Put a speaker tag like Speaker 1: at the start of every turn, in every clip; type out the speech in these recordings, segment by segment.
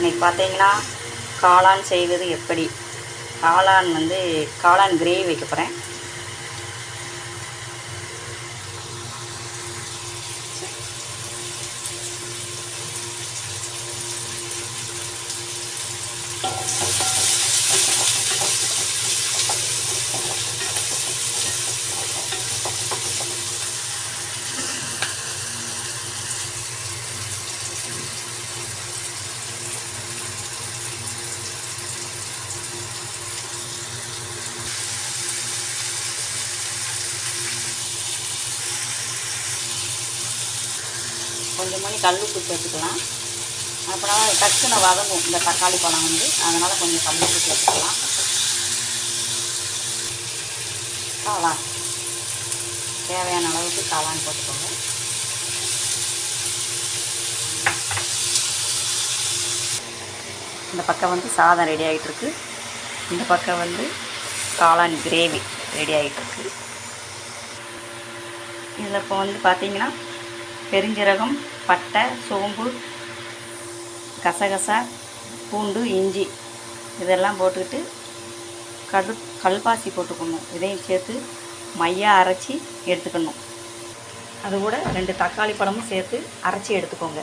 Speaker 1: இன்றைக்கி பார்த்தீங்கன்னா காளான் செய்வது எப்படி? காளான் வந்து காளான் கிரேவி வைக்க போகிறேன் கொஞ்சம் மணி கல் உப்பு சேர்த்துக்கலாம். அப்புறம் டக்குன்னு வதங்கும். இந்த தக்காளி பழம் வந்து. அதனால் கொஞ்சம் கல் உப்பு சேர்த்துக்கலாம். காளான். தேவையான அளவுக்கு காளான் போட்டுக்கோங்க. இந்த பக்கம் வந்து சாதம் ரெடி ஆகிட்டுருக்கு இந்த பக்கம் வந்து காளான் கிரேவி ரெடி ஆகிட்டுருக்கு இதில் இப்போ வந்து பார்த்திங்கன்னா பெருஞ்சீரகம் பட்டை சோம்பு கசகசா பூண்டு இஞ்சி இதெல்லாம் போட்டுக்கிட்டு கடு கல்பாசி போட்டுக்கணும். இதையும் சேர்த்து மையாக அரைச்சி எடுத்துக்கணும். அது கூட ரெண்டு தக்காளி பழமும் சேர்த்து அரைச்சி எடுத்துக்கோங்க.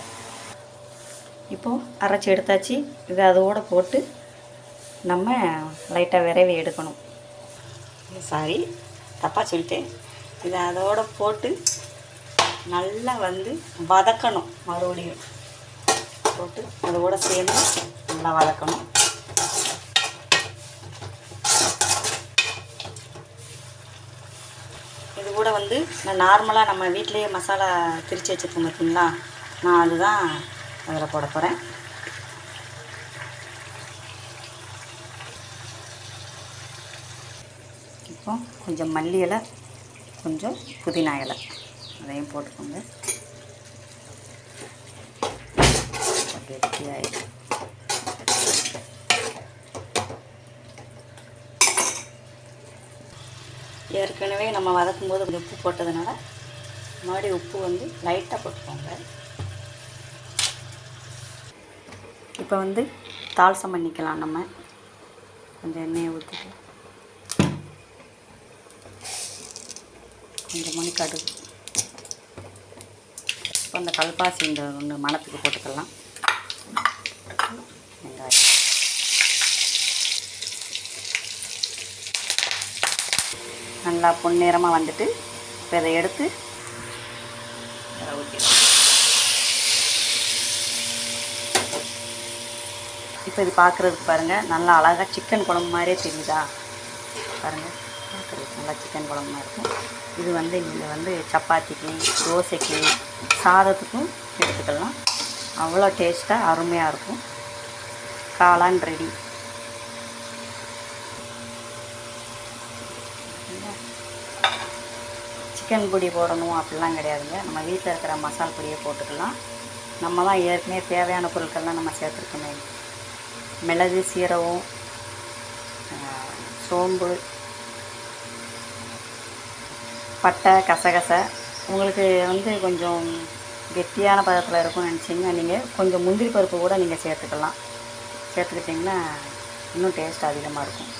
Speaker 1: இப்போது அரைச்சி எடுத்தாச்சு. இதை அதோட போட்டு நம்ம லைட்டாக விரைவி எடுக்கணும். சாரி தப்பாக சொல்லிட்டேன். இதை அதோட போட்டு நல்லா வந்து வதக்கணும் மறுபடியும். போட்டு அதோட சேர்ந்து நல்லா வதக்கணும். இது கூட வந்து நான் நார்மலாக நம்ம வீட்டிலேயே மசாலா திரித்து வச்சுருக்கோம் பார்த்தீங்களா நான் அதுதான் அதில் போட போகிறேன் இப்போ கொஞ்சம் மல்லி இலை கொஞ்சம் புதினா இலை. அதையும் போட்டுக்கோங்க. கெட்டியாயிடும் ஏற்கனவே நம்ம வதக்கும் போது கொஞ்சம் உப்பு போட்டதுனால மறுபடியும் உப்பு வந்து லைட்டாக போட்டுக்கோங்க. இப்போ வந்து தால்சம் பண்ணிக்கலாம் நம்ம. கொஞ்சம் எண்ணெயை ஊற்றிட்டு கொஞ்சம் மணி கடுகு. இப்போ அந்த கல்பாசி இந்த ஒன்று மணத்துக்கு போட்டுக்கலாம். வெங்காயம். நல்லா பொன்னிறமாக வந்துட்டு இப்போ இதை எடுத்து ஊற்றிடலாம் இப்போ இது பார்க்குறதுக்கு பாருங்கள் நல்லா அழகாக சிக்கன் குழம்பு மாதிரியே தெரியுதா? பாருங்கள் பார்க்குறதுக்கு நல்லா சிக்கன் குழம்பு மாதிரி இருக்கும். இது வந்து நீங்கள் வந்து சப்பாத்திக்கு தோசைக்கு சாதத்துக்கும் எடுத்துக்கலாம். அவ்வளோ டேஸ்ட்டாக அருமையாக இருக்கும். காளான் ரெடி சிக்கன் பொடி போடணும் அப்படிலாம் கிடையாதுங்க. நம்ம வீட்டில் இருக்கிற மசால் பொடியை போட்டுக்கலாம். நம்ம தான் ஏற்கனவே தேவையான பொருட்கள்லாம் நம்ம சேர்த்துருக்கோமே. மிளகு சீரகம் சோம்பு பட்டை கசகசை. உங்களுக்கு வந்து கொஞ்சம் கெட்டியான பதத்தில் இருக்கும்னு நினச்சிங்கன்னா நீங்கள் கொஞ்சம் முந்திரி பருப்பு கூட நீங்கள் சேர்த்துக்கலாம். சேர்த்துக்கிட்டிங்கன்னா இன்னும் டேஸ்ட் அதிகமாக இருக்கும்.